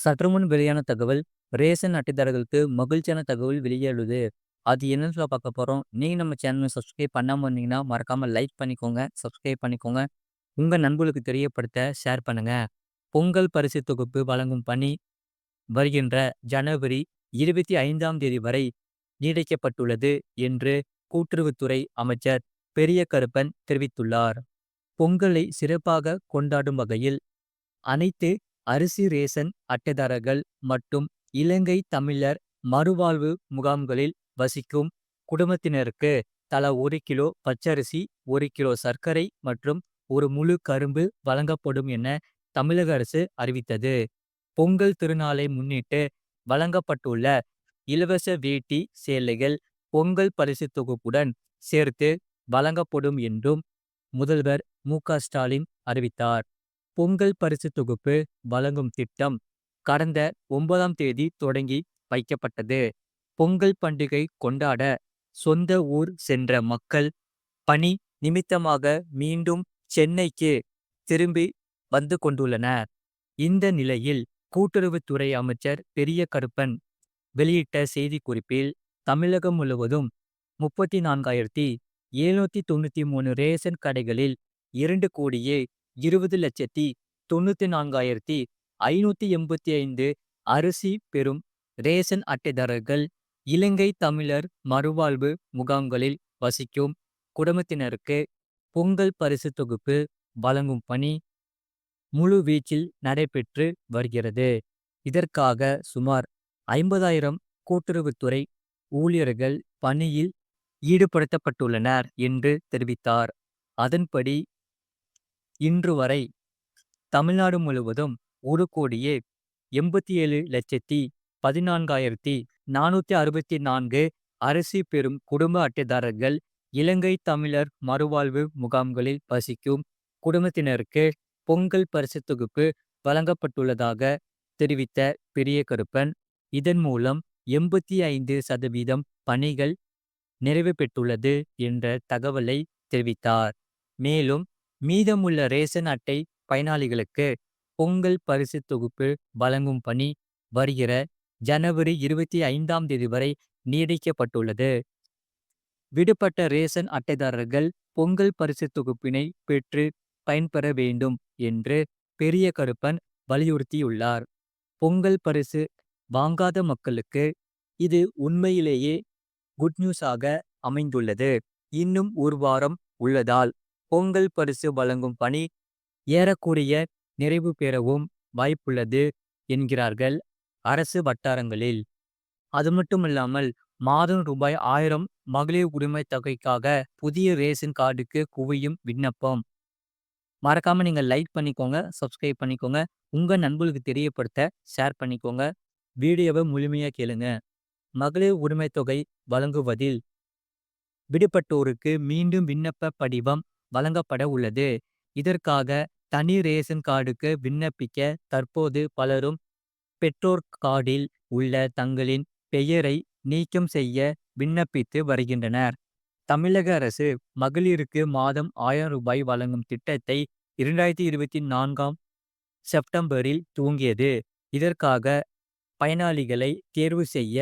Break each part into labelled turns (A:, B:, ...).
A: சற்றுமுன் வெளியான தகவல் ரேஷன் அட்டைதாரர்களுக்கு மகிழ்ச்சியான தகவல் வெளியாகுது. அது என்னன்னு சொல்ல பார்க்க போறோம். நீங்க நம்ம சேனலை சப்ஸ்கிரைப் பண்ணாம இருந்தீங்கன்னா, மறக்காம லைக் பண்ணிக்கோங்க, சப்ஸ்கிரைப் பண்ணிக்கோங்க. உங்க நண்பர்களுக்கு தெரியப்படுத்த ஷேர் பண்ணுங்க. பொங்கல் பரிசு தொகுப்பு வழங்கும் பணி வருகின்ற ஜனவரி 25ஆம் தேதி வரை நீடிக்கப்பட்டுள்ளது என்று கூட்டுறவுத்துறை அமைச்சர் பெரிய கருப்பன் தெரிவித்துள்ளார். பொங்கலை சிறப்பாக கொண்டாடும் வகையில் அனைத்து அரிசி ரேசன் அட்டைதாரர்கள் மற்றும் இலங்கை தமிழர் மறுவாழ்வு முகாம்களில் வசிக்கும் குடும்பத்தினருக்கு தலா ஒரு கிலோ பச்சரிசி ஒரு கிலோ சர்க்கரை மற்றும் ஒரு முழு கரும்பு வழங்கப்படும் என தமிழக அரசு அறிவித்தது. பொங்கல் திருநாளை முன்னிட்டு வழங்கப்பட்டுள்ள இலவச வேட்டி சேலைகள் பொங்கல் பரிசு தொகுப்புடன் சேர்த்து வழங்கப்படும் என்றும் முதல்வர் மு க ஸ்டாலின் அறிவித்தார். பொங்கல் பரிசு தொகுப்பு வழங்கும் திட்டம் கடந்த ஒன்பதாம் தேதி தொடங்கி வைக்கப்பட்டது. பொங்கல் பண்டிகை கொண்டாட சொந்த ஊர் சென்ற மக்கள் பணி நிமித்தமாக மீண்டும் சென்னைக்கு திரும்பி வந்து கொண்டுள்ளனர். இந்த நிலையில் கூட்டுறவுத்துறை அமைச்சர் பெரிய கருப்பன் வெளியிட்ட செய்திக்குறிப்பில் தமிழகம் முழுவதும் முப்பத்தி நான்காயிரத்தி எழுநூத்தி தொண்ணூத்தி மூணு ரேஷன் கடைகளில் இரண்டு கோடியே இருபது லட்சத்தி தொண்ணூத்தி நான்காயிரத்தி ஐநூத்தி எண்பத்தி ஐந்து அரிசி பெறும் ரேஷன் அட்டைதாரர்கள் இலங்கை தமிழர் மறுவாழ்வு முகாம்களில் வசிக்கும் குடும்பத்தினருக்கு பொங்கல் பரிசு தொகுப்பு வழங்கும் பணி முழு வீச்சில் நடைபெற்று வருகிறது. இதற்காக சுமார் ஐம்பதாயிரம் கூட்டுறவுத்துறை ஊழியர்கள் பணியில் ஈடுபடுத்தப்பட்டுள்ளனர் என்று தெரிவித்தார். அதன்படி இன்று வரை தமிழ்நாடு முழுவதும் ஒரு கோடியே எண்பத்தி ஏழு லட்சத்தி பதினான்காயிரத்தி நானூத்தி அறுபத்தி நான்கு அரிசி பெறும் குடும்ப அட்டைதாரர்கள் இலங்கை தமிழர் மறுவாழ்வு முகாம்களில் வசிக்கும் குடும்பத்தினருக்கு பொங்கல் பரிசு தொகுப்பு வழங்கப்பட்டுள்ளதாக தெரிவித்த பெரிய கருப்பன் இதன் மூலம் எண்பத்தி ஐந்து சதவீதம் பணிகள் நிறைவு பெற்றுள்ளது என்ற தகவலை தெரிவித்தார். மேலும் மீதமுள்ள ரேஷன் அட்டை பயனாளிகளுக்கு பொங்கல் பரிசு தொகுப்பு வழங்கும் பணி வருகிற ஜனவரி இருபத்தி ஐந்தாம் தேதி வரை நீடிக்கப்பட்டுள்ளது. விடுபட்ட ரேஷன் அட்டைதாரர்கள் பொங்கல் பரிசு தொகுப்பினை பெற்று பயன்பெற வேண்டும் என்று பெரிய கருப்பன் வலியுறுத்தியுள்ளார். பொங்கல் பரிசு வாங்காத மக்களுக்கு இது உண்மையிலேயே குட் நியூஸாக அமைந்துள்ளது. இன்னும் ஒரு வாரம் உள்ளதால் பொங்கல் பரிசு வழங்கும் பணி ஏறக்குறைய நிறைவு பெறவும் வாய்ப்புள்ளது என்கிறார்கள் அரசு வட்டாரங்களில். அது அதுமட்டுமல்லாமல் மாதம் ரூபாய் ஆயிரம் மகளிர் உரிமை தொகைக்காக புதிய ரேஷன் கார்டுக்கு குவியும் விண்ணப்பம். மறக்காம நீங்க லைக் பண்ணிக்கோங்க, சப்ஸ்கிரைப் பண்ணிக்கோங்க. உங்க நண்பர்களுக்கு தெரியப்படுத்த ஷேர் பண்ணிக்கோங்க. வீடியோவை முழுமையா கேளுங்க. மகளிர் உரிமை தொகை வழங்குவதில் விடுபட்டோருக்கு மீண்டும் விண்ணப்ப படிவம் வழங்கப்பட உள்ளது. இதற்காக தனி ரேஷன் கார்டுக்கு விண்ணப்பிக்க தற்போது பலரும் பெற்றோர் கார்டில் உள்ள தங்களின் பெயரை நீக்கம் செய்ய விண்ணப்பித்து வருகின்றனர். தமிழக அரசு மகளிருக்கு மாதம் ஆயிரம் ரூபாய் வழங்கும் திட்டத்தை இரண்டாயிரத்தி இருபத்தி நான்காம் செப்டம்பரில் துவங்கியது. இதற்காக பயனாளிகளை தேர்வு செய்ய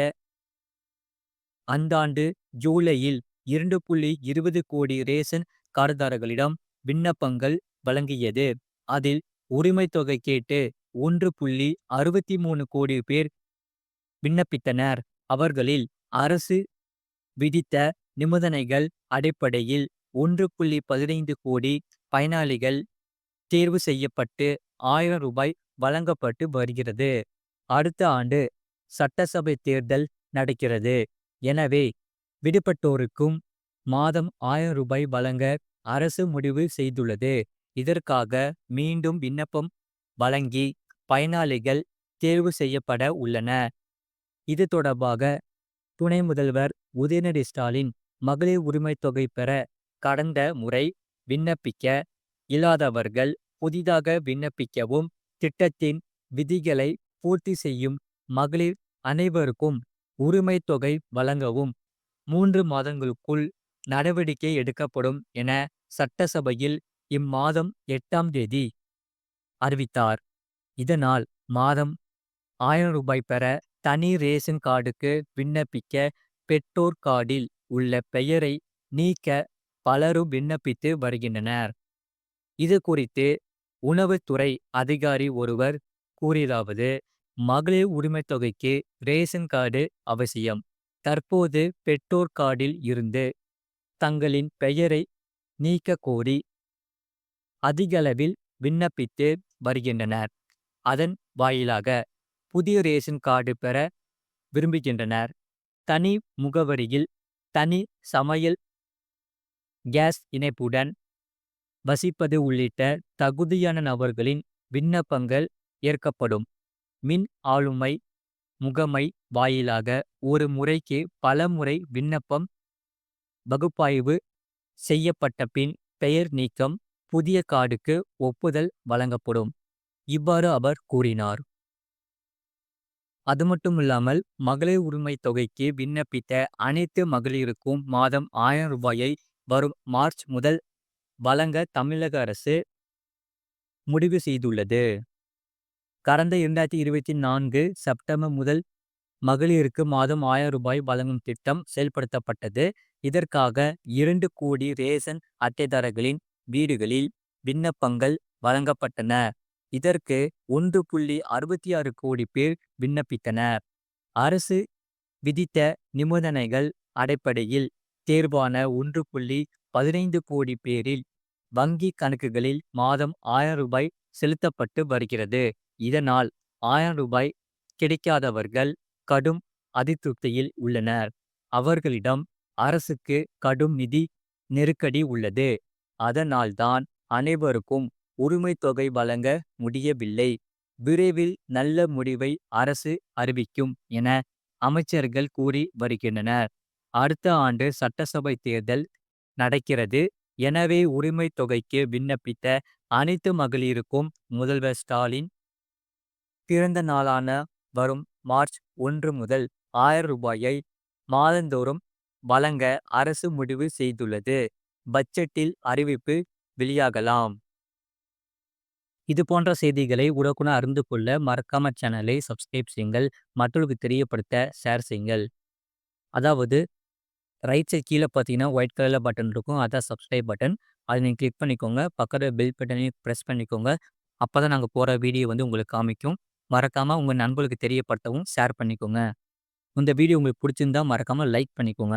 A: அந்தாண்டு ஜூலையில் இரண்டு புள்ளி இருபது கோடி ரேஷன் கார்தாரர்களிடம் விண்ணப்பங்கள் வழங்கியது. அதில் உரிமைத்தொகை கேட்டு ஒன்று புள்ளி அறுபத்தி மூணு கோடி பேர் விண்ணப்பித்தனர். அவர்களில் அரசு விதித்த நிபந்தனைகள் அடிப்படையில் ஒன்று புள்ளி பதினைந்து கோடி பயனாளிகள் தேர்வு செய்யப்பட்டு ஆயிரம் ரூபாய் வழங்கப்பட்டு வருகிறது. அடுத்த ஆண்டு சட்டசபை தேர்தல் நடக்கிறது. எனவே விடுபட்டோருக்கும் மாதம் ஆயிரம் ரூபாய் வழங்க அரசு முடிவு செய்துள்ளது. இதற்காக மீண்டும் விண்ணப்பம் வழங்கி பயனாளிகள் தேர்வு செய்யப்பட உள்ளன. இது தொடர்பாக துணை முதல்வர் உதயநிதி ஸ்டாலின் மகளிர் உரிமை தொகை பெற கடந்த முறை விண்ணப்பிக்க இல்லாதவர்கள் புதிதாக விண்ணப்பிக்கவும் திட்டத்தின் விதிகளை பூர்த்தி செய்யும் மகளிர் அனைவருக்கும் உரிமை தொகை வழங்கவும் மூன்று மாதங்களுக்குள் நடவடிக்கை எடுக்கப்படும் என சட்டசபையில் இம்மாதம் எட்டாம் தேதி அறிவித்தார். இதனால் மாதம் ஆயிரம் ரூபாய் பெற தனி ரேஷன் கார்டுக்கு விண்ணப்பிக்க பெற்றோர் கார்டில் உள்ள பெயரை நீக்க பலரும் விண்ணப்பித்து வருகின்றனர் இது குறித்து உணவுத்துறை அதிகாரி ஒருவர் கூறியதாவது மகளிர் உரிமைத் தொகைக்கு ரேஷன் கார்டு அவசியம் தற்போது பெற்றோர் கார்டில் இருந்து தங்களின் பெயரை நீக்க கோரி அதிகளவில் விண்ணப்பித்து வருகின்றனர். அதன் வாயிலாக புதிய ரேஷன் கார்டு பெற விரும்புகின்றனர். தனி முகவரியில் தனி சமையல் கேஸ் இணைப்புடன் வசிப்பது உள்ளிட்ட தகுதியான நபர்களின் விண்ணப்பங்கள் ஏற்கப்படும். மின் ஆளுமை முகமை வாயிலாக ஒரு முறைக்கு பல முறை விண்ணப்பம் பகுப்பாய்வு செய்யப்பட்ட பின் பெயர் நீக்கம் புதிய கார்டுக்கு ஒப்புதல் வழங்கப்படும். இவ்வாறு அவர் கூறினார். அது மட்டுமில்லாமல் மகளிர் உரிமை தொகைக்கு விண்ணப்பித்த அனைத்து மகளிருக்கும் மாதம் ஆயிரம் ரூபாயை வரும் மார்ச் முதல் வழங்க தமிழக அரசு முடிவு செய்துள்ளது. கடந்த இரண்டாயிரத்தி இருபத்தி நான்கு செப்டம்பர் முதல் மகளிருக்கு மாதம் ஆயிரம் ரூபாய் வழங்கும் திட்டம் செயல்படுத்தப்பட்டது. இதற்காக இரண்டு கோடி ரேஷன் அட்டைதாரர்களின் வீடுகளில் விண்ணப்பங்கள் வழங்கப்பட்டன. இதற்கு ஒன்று புள்ளி அறுபத்தி ஆறு கோடி பேர் விண்ணப்பித்தனர். அரசு விதித்த நிபந்தனைகள் அடிப்படையில் தேர்வான ஒன்று புள்ளி பதினைந்து கோடி பேரில் வங்கி கணக்குகளில் மாதம் ஆயிரம் ரூபாய் செலுத்தப்பட்டு வருகிறது. இதனால் ஆயிரம் ரூபாய் கிடைக்காதவர்கள் கடும் அதிருப்தியில் உள்ளனர். அவர்களிடம் அரசுக்கு கடும் நிதி நெருக்கடி உள்ளது. அதனால்தான் அனைவருக்கும் உரிமைத்தொகை தொகை வழங்க முடியவில்லை. விரைவில் நல்ல முடிவை அரசு அறிவிக்கும் என அமைச்சர்கள் கூறி வருகின்றனர். அடுத்த ஆண்டு சட்டசபை தேர்தல் நடக்கிறது. எனவே உரிமை தொகைக்கு விண்ணப்பித்த அனைத்து மகளிருக்கும் முதல்வர் ஸ்டாலின் பிறந்த நாளான வரும் மார்ச் ஒன்று முதல் ஆயிரம் ரூபாயை மாதந்தோறும் வழங்க அரசு முடிவு செய்துள்ளது. பட்ஜெட்டில் அறிவிப்பு வெளியாகலாம். இது போன்ற செய்திகளை உடக்குன அறிந்து கொள்ள மறக்காம சேனலை சப்ஸ்கிரைப் செய்யுங்கள். மற்றவர்களுக்கு தெரியப்படுத்த ஷேர் செய்யுங்கள். அதாவது ரைட் சைட் கீழே பார்த்தீங்கன்னா ஒயிட் கலரில் பட்டன் இருக்கும். அதான் சப்ஸ்கிரைப் பட்டன். அதை நீங்கள் கிளிக் பண்ணிக்கோங்க. பக்கத்தில் பெல் பட்டனையும் ப்ரெஸ் பண்ணிக்கோங்க. அப்போ தான் நாங்கள் போகிற வீடியோ வந்து உங்களுக்கு காமிக்கும். மறக்காமல் உங்கள் நண்பர்களுக்கு தெரியப்படுத்தவும் ஷேர் பண்ணிக்கோங்க. இந்த வீடியோ உங்களுக்கு பிடிச்சிருந்தா மறக்காமல் லைக் பண்ணிக்கோங்க.